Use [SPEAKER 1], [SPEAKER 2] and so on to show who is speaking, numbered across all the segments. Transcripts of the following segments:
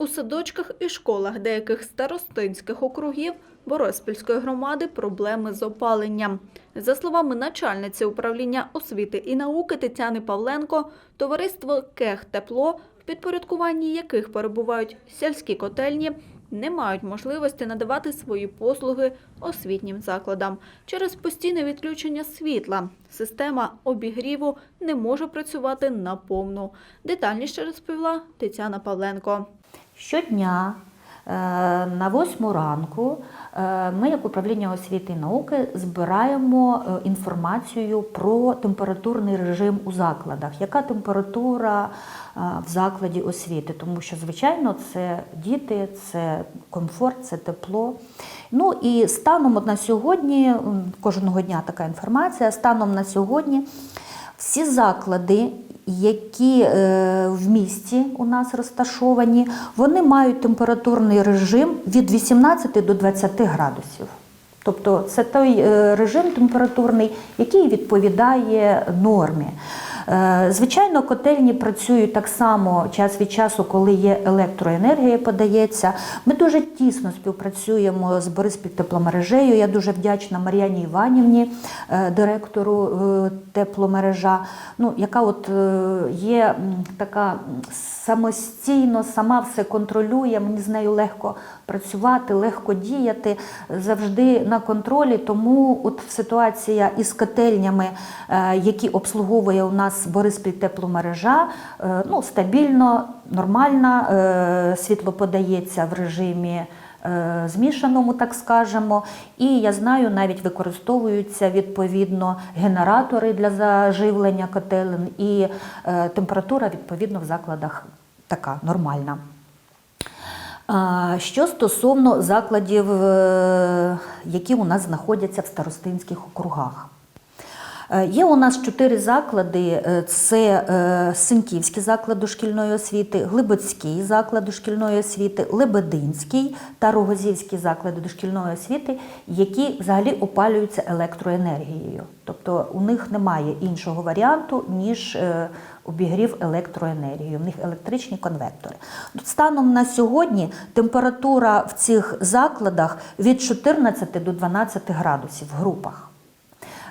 [SPEAKER 1] У садочках і школах деяких старостинських округів Бориспільської громади проблеми з опаленням. За словами начальниці управління освіти і науки Тетяни Павленко, товариство Кех Тепло, в підпорядкуванні яких перебувають сільські котельні, не мають можливості надавати свої послуги освітнім закладам. Через постійне відключення світла система обігріву не може працювати наповну. Детальніше розповіла Тетяна Павленко.
[SPEAKER 2] Щодня е, на восьму ранку е, ми, як управління освіти і науки, збираємо е, інформацію про температурний режим у закладах. Яка температура в закладі освіти? Тому що, звичайно, це діти, це комфорт, це тепло. Ну і станом на сьогодні, кожного дня така інформація, станом на сьогодні всі заклади, які е, в місті у нас розташовані, вони мають температурний режим від 18 до 20 градусів. Тобто це той е, режим температурний, який відповідає нормі. Е, Звичайно, котельні працюють так само час від часу, коли є електроенергія, подається. Ми дуже тісно співпрацюємо з Бориспіль тепломережею. Я дуже вдячна Мар'яні Іванівні, е, директору е, тепломережа, ну, яка от є така самостійно, сама все контролює. Мені з нею легко працювати, легко діяти, завжди на контролі. Тому от ситуація із котельнями, е, які обслуговує у нас Бориспіль тепломережа, е, ну, стабільно, нормальна, е, світло подається в режимі. Змішаному, так скажемо, і я знаю, навіть використовуються відповідно генератори для заживлення котелень, і температура відповідно в закладах така нормальна. Що стосовно закладів, е, які у нас знаходяться в старостинських округах. Е, Є у нас чотири заклади: Е, це е, Синьківський заклад дошкільної освіти, Глибоцький заклад дошкільної освіти, Лебединський та Рогозівський заклади дошкільної освіти, які взагалі опалюються електроенергією. Тобто у них немає іншого варіанту, ніж обігрів електроенергією. В них електричні конвектори. Станом на сьогодні температура в цих закладах від 14 до 12 градусів в групах.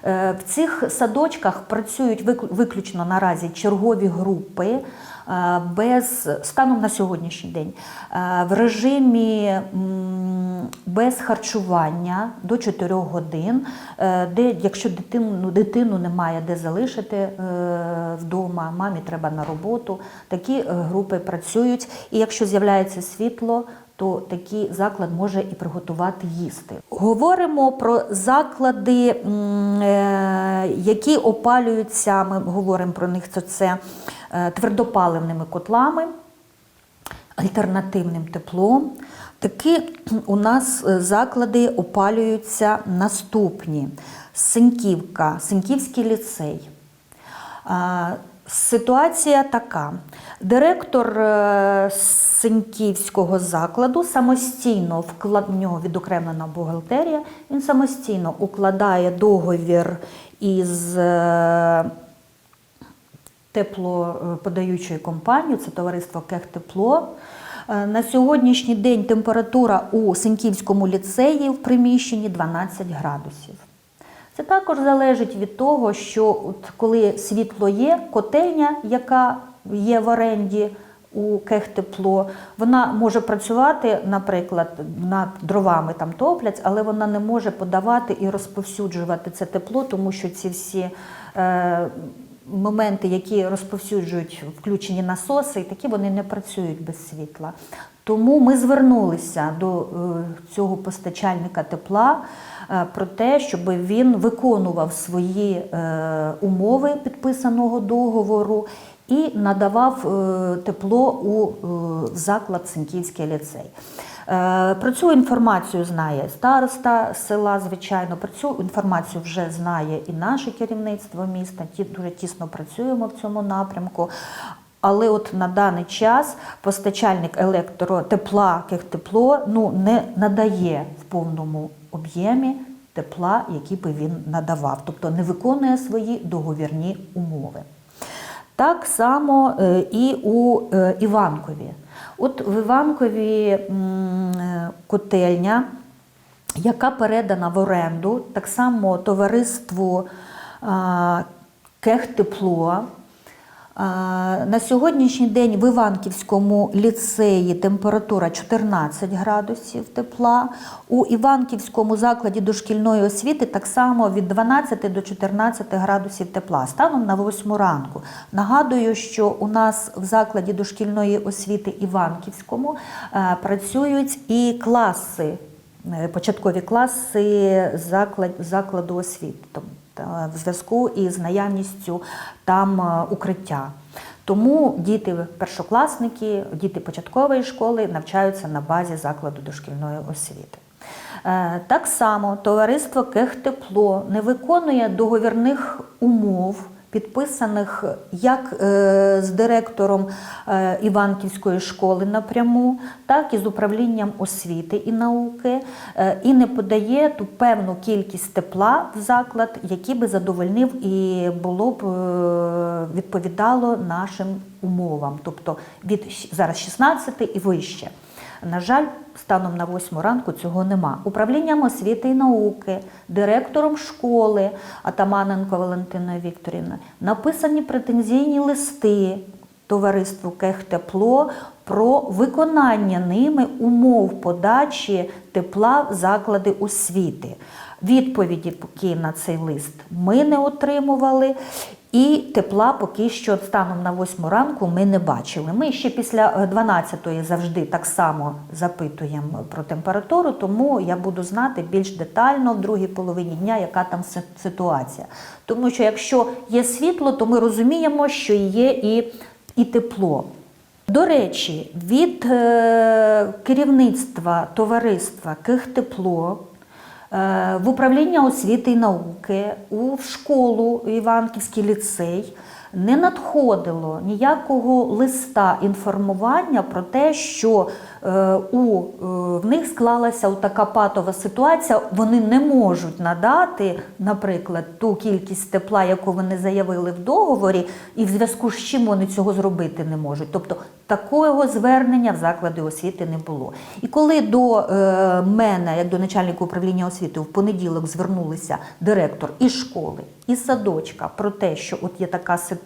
[SPEAKER 2] Е, В цих садочках працюють вик- виключно наразі чергові групи е, без станом на сьогоднішній день е, в режимі без харчування до 4 годин, де якщо дитину, ну, дитину немає де залишити вдома, мамі треба на роботу, такі групи працюють. І якщо з'являється світло, то такий заклад може і приготувати їсти. Говоримо про заклади, е, які опалюються. Ми говоримо про них це, це е, твердопаливними котлами, альтернативним теплом. Такі у нас е, заклади опалюються наступні: Синьківка, Синьківський ліцей. Ситуація така: директор е, Синьківського закладу самостійно вклад в нього відокремлена бухгалтерія. Він самостійно укладає договір із е, теплоподаючою компанією, це товариство Кехтепло. Е, На сьогоднішній день температура у Синьківському ліцеї в приміщенні 12 градусів. Це також залежить від того, що от коли світло є, котельня, яка є в оренді у Кехтепло, вона може працювати, наприклад, над дровами там топлять, але вона не може подавати і розповсюджувати це тепло, тому що ці всі е, моменти, які розповсюджують включені насоси, і такі вони не працюють без світла. Тому ми звернулися до е, цього постачальника тепла е, про те, щоб він виконував свої е, умови підписаного договору і надавав тепло у заклад Синьківський ліцей. Про цю інформацію знає староста села, звичайно. Про цю інформацію вже знає і наше керівництво міста. Дуже тісно працюємо в цьому напрямку. Але от на даний час постачальник електротепла, тепло ну, не надає в повному об'ємі тепла, який би він надавав, тобто не виконує свої договірні умови. Так само е, і у е, Іванкові. От в Іванкові котельня, яка передана в оренду, так само товариству Кехтепло. На сьогоднішній день в Іванківському ліцеї температура 14 градусів тепла. У Іванківському закладі дошкільної освіти так само від 12 до 14 градусів тепла станом на 8 ранку. Нагадую, що у нас в закладі дошкільної освіти Іванківському е, працюють і класи, е, початкові класи закладу освіти. В зв'язку із наявністю там е, укриття. Тому діти першокласники, діти початкової школи навчаються на базі закладу дошкільної освіти. Е, Так само товариство Кехтепло не виконує договірних умов, підписаних як е, з директором е, Іванківської школи напряму, так і з управлінням освіти і науки, е, і не подає ту певну кількість тепла в заклад, який би задовольнив і було б відповідало нашим умовам, тобто від зараз 16 і вище. На жаль, станом на 8 ранку цього нема. Управлінням освіти і науки, директором школи Атаманенко Валентиною Вікторівною написані претензійні листи товариству Кехтепло про виконання ними умов подачі тепла в заклади освіти. Відповіді поки на цей лист ми не отримували. І тепла поки що станом на 8 ранку ми не бачили. Ми ще після 12-ї завжди так само запитуємо про температуру, тому я буду знати більш детально в другій половині дня, яка там ситуація. Тому що якщо є світло, то ми розуміємо, що є і, і тепло. До речі, від е, керівництва товариства Кихтепло е, в управління освіти і науки, у школу Іванківський ліцей не надходило ніякого листа інформування про те, що е, у, е, в них склалася така патова ситуація, вони не можуть надати, наприклад, ту кількість тепла, яку вони заявили в договорі, і в зв'язку з чим вони цього зробити не можуть. Тобто такого звернення в заклади освіти не було. І коли до е, мене, як до начальника управління освіти, в понеділок звернулися директор і школи, і садочка про те, що от є така ситуація,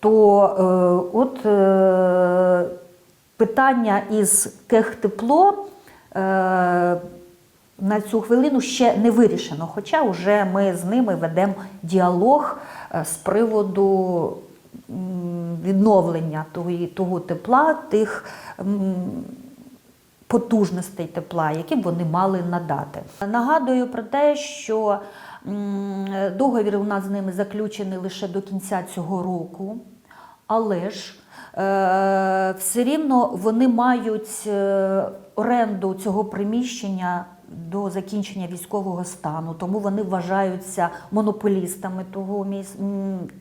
[SPEAKER 2] то е, от е, питання із кехтепло. Е, на цю хвилину ще не вирішено, хоча вже ми з ними ведемо діалог е, з приводу відновлення того, того тепла, тих потужностей тепла, які б вони мали надати. Нагадую про те, що договір у нас з ними заключений лише до кінця цього року, але ж е, все рівно вони мають е, оренду цього приміщення до закінчення військового стану, тому вони вважаються монополістами того, міс-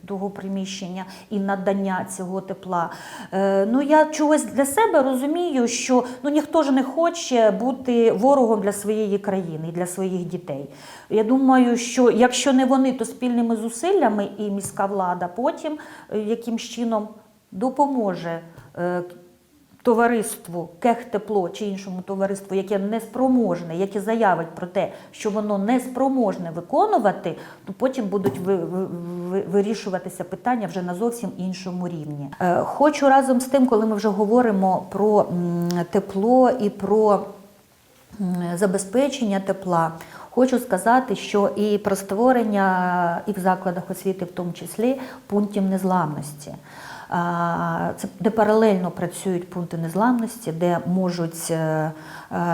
[SPEAKER 2] того приміщення і надання цього тепла. Е, ну я чогось для себе розумію, що ну ніхто ж не хоче бути ворогом для своєї країни і для своїх дітей. Я думаю, що якщо не вони, то спільними зусиллями і міська влада потім е, якимсь чином допоможе. Товариству Кехтепло чи іншому товариству, яке не спроможне, яке заявить про те, що воно не спроможне виконувати, то потім будуть ви- ви- ви- вирішуватися питання вже на зовсім іншому рівні. Е, Хочу разом з тим, коли ми вже говоримо про тепло і про забезпечення тепла. Хочу сказати, що і про створення і в закладах освіти, в тому числі, пунктів незламності. Це де паралельно працюють пункти незламності, де можуть е, е,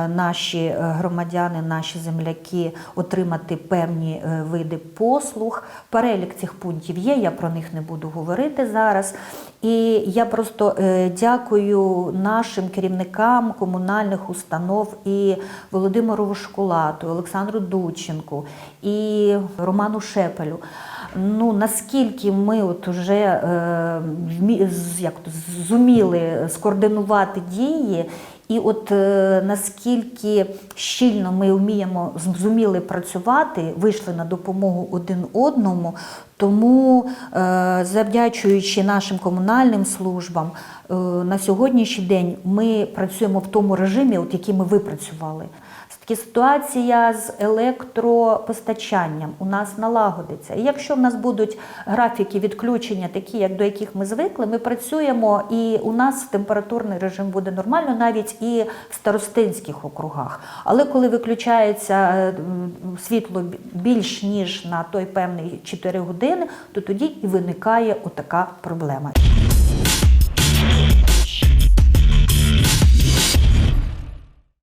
[SPEAKER 2] наші е, громадяни, наші земляки отримати певні види послуг. Перелік цих пунктів є, я про них не буду говорити зараз. І я просто дякую нашим керівникам комунальних установ і Володимиру Вошкулату, Олександру Дученку і Роману Шепелю. Ну наскільки ми от уже е, як то, зуміли скоординувати дії І от е, наскільки щільно ми вміємо зуміли працювати, вийшли на допомогу один одному. Тому, е, завдячуючи нашим комунальним службам, е, на сьогоднішній день ми працюємо в тому режимі, от який ми випрацювали. Таки ситуація з електропостачанням у нас налагодиться. І якщо в нас будуть графіки відключення, такі, як до яких ми звикли, ми працюємо і у нас температурний режим буде нормально, навіть і в старостинських округах. Але коли виключається е, світло більш ніж на той певний 4 години, то тоді і виникає отака проблема.